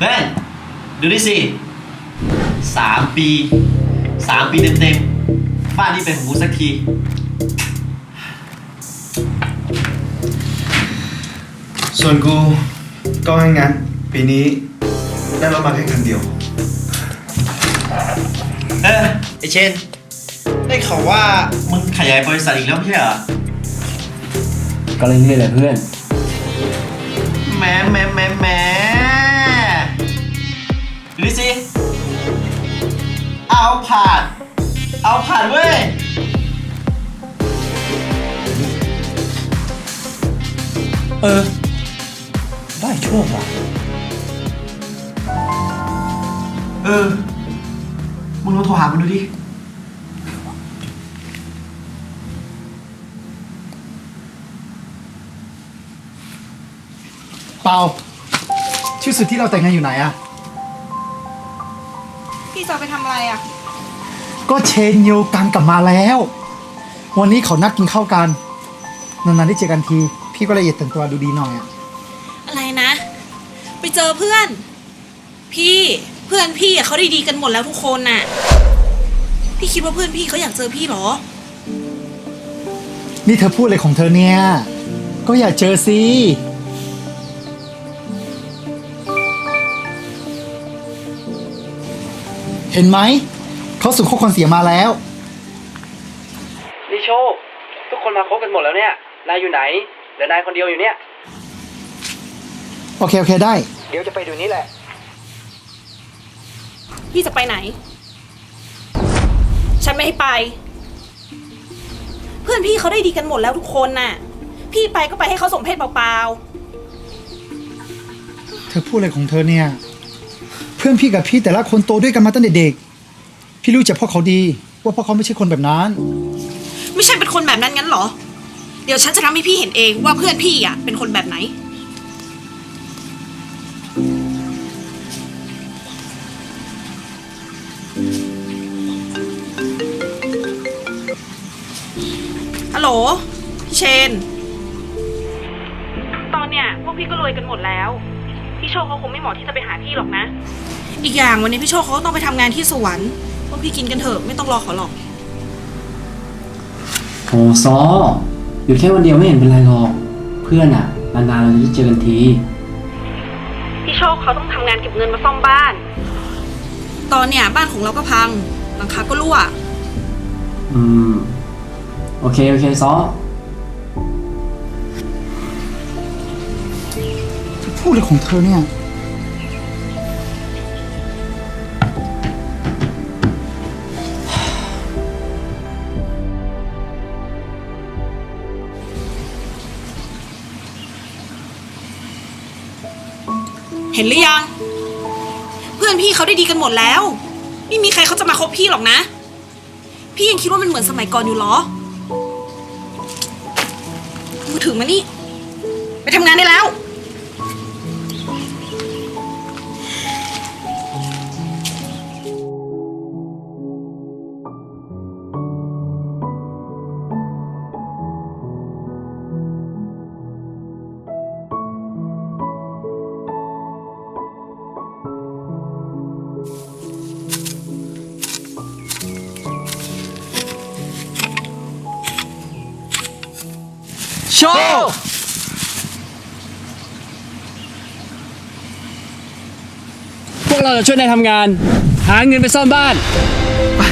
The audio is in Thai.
เพื่อนดูดิสิสามปีสามปีเต็มๆ บ้านนี้เป็นของกูสักที ส่วนกูก็ให้งั้นปีนี้ได้รถมาแค่คันเดียว เออไอเชนได้ข่าวว่ามึงขยายบริษัทอีกแล้วไม่ใช่เหรอก็เรื่อยๆแหละเพื่อน แหมแหม ดูดิสิเอาผ่าน เอาผ่านเว้ยเออ ได้ช่วงว่ะเออมึงลองโทรหามันดูดิเปล่าชื่อสุดที่เราแต่งงานอยู่ไหนอะ พี่จะเอาไปทำอะไรอะ ก็เชนโยกันกลับมาแล้ว วันนี้เขานัดกินข้าวกัน นานๆได้เจอกันที พี่ก็เลยอยากแต่งตัวดูดีหน่อยอะอะไรนะ ไปเจอเพื่อน พี่เพื่อนพี่อะเขาได้ดีกันหมดแล้วทุกคนน่ะ พี่คิดว่าเพื่อนพี่เขาอยากเจอพี่เหรอ นี่เธอพูดอะไรของเธอเนี่ย ก็อยากเจอสิ เห็นไหม เขาส่งข้อความเสียมาแล้ว นี่โชค ทุกคนมาคบกันหมดแล้วเนี่ย นายอยู่ไหนเหลือนายคนเดียวอยู่เนี่ย โอเค โอเคได้ เดี๋ยวจะไปดูนี้แหละ พี่จะไปไหน ฉันไม่ให้ไป เพื่อนพี่เขาได้ดีกันหมดแล้วทุกคนน่ะ พี่ไปก็ไปให้เขาสมเพศเปล่าเธอพูดอะไรของเธอเนี่ยเพื่อนพี่กับพี่แต่ละคนโตด้วยกันมาตั้งแต่เด็ก พี่รู้จักพ่อเขาดี ว่าพ่อเขาไม่ใช่คนแบบนั้นๆไม่ใช่เป็นคนแบบนั้นงั้นเหรอ เดี๋ยวฉันจะทำให้พี่เห็นเองว่าเพื่อนพี่อะเป็นคนแบบไหน ฮัลโหลพี่เชน ตอนเนี้ยพวกพี่ก็รวยกันหมดแล้ว พี่โชคเขาคงไม่เหมาะที่จะไปหาพี่หรอกนะ อีกอย่างวันนี้พี่โชคเขาก็ต้องไปทำงานที่สวรรค์พวกพี่กินกันเถอะไม่ต้องรอเขาหรอกโหซออยู่แค่วันเดียวไม่เห็นเป็นไรหรอก เพื่อนอะนานๆเราจะได้เจอกันที พี่โชคเขาต้องทำงานเก็บเงินมาซ่อมบ้าน ตอนเนี้ยบ้านของเราก็พังหลังคาก็รั่ว อืม โอเค โอเคซอเธอพูดอะไรของเธอเนี่ย เห็นหรือยัง เพื่อนพี่เขาได้ดีกันหมดแล้ว ไม่มีใครเขาจะมาคบพี่หรอกนะ พี่ยังคิดว่ามันเหมือนสมัยก่อนอยู่หรอมือถือมานี่ ไปทำงานได้แล้ว โชว์พวกเราจะช่วยนายทำงาน หาเงินไปซ่อมบ้าน ไป